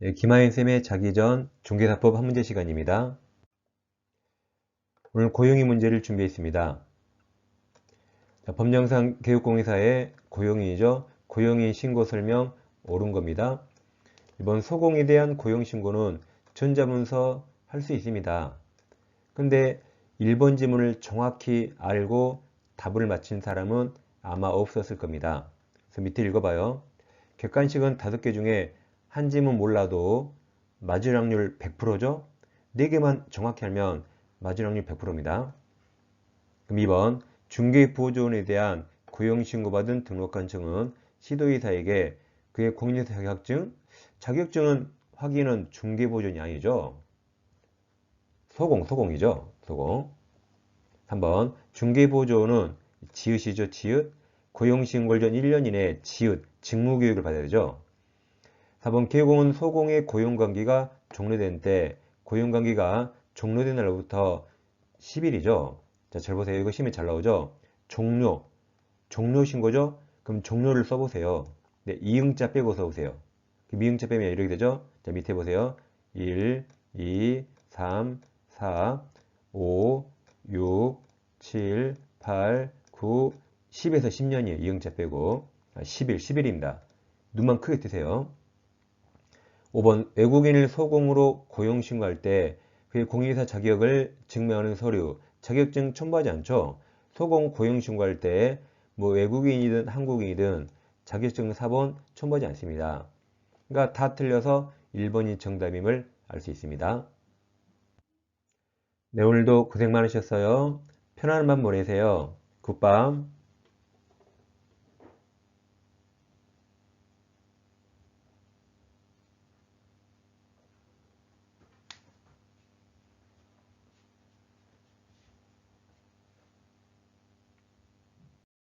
네, 김하연쌤의 자기 전 중개사법 한 문제 시간입니다. 오늘 고용이 문제를 준비했습니다. 자, 법령상 교육공회사의 고용인이죠. 고용인 신고 설명 옳은 겁니다. 이번 소공에 대한 고용신고는 전자문서 할 수 있습니다. 근데 1번 지문을 정확히 알고 답을 맞힌 사람은 아마 없었을 겁니다. 그래서 밑에 읽어봐요. 객관식은 5개 중에 한 지문 몰라도 맞을 확률 100%죠? 4개만 정확히 알면 맞을 확률 100%입니다. 그럼 2번 중개보조원에 대한 고용신고받은 등록한 증은 시도의사에게 그의 공인회사 자격증, 자격증은 확인은 중개보조원이 아니죠. 소공, 소공이죠. 소공. 3번 중개보조원은 지읒이죠. 지읒. 고용신고 전 1년 이내 지읒, 직무교육을 받아야 되죠. 4번 개공은 소공의 고용관계가 종료된 때 고용관계가 종료된 날로부터 10일이죠. 자, 잘 보세요. 이거 시험에 잘 나오죠. 종료. 종료 신고죠? 그럼 종료를 써보세요. 네, 이응자 빼고 써보세요. 그 미응자 빼면 이렇게 되죠? 자, 밑에 보세요. 1, 2, 3, 4, 5, 6, 7, 8, 9, 10에서 10년이에요. 이응자 빼고. 10일, 아, 10일입니다. 눈만 크게 뜨세요. 5번 외국인을 소공으로 고용 신고할 때 그의 공인회사 자격을 증명하는 서류, 자격증 첨부하지 않죠. 소공 고용 신고할 때 뭐 외국인이든 한국인이든 자격증 4번 첨부하지 않습니다. 그러니까 다 틀려서 1번이 정답임을 알 수 있습니다. 네, 오늘도 고생 많으셨어요. 편안한 밤 보내세요. 굿밤.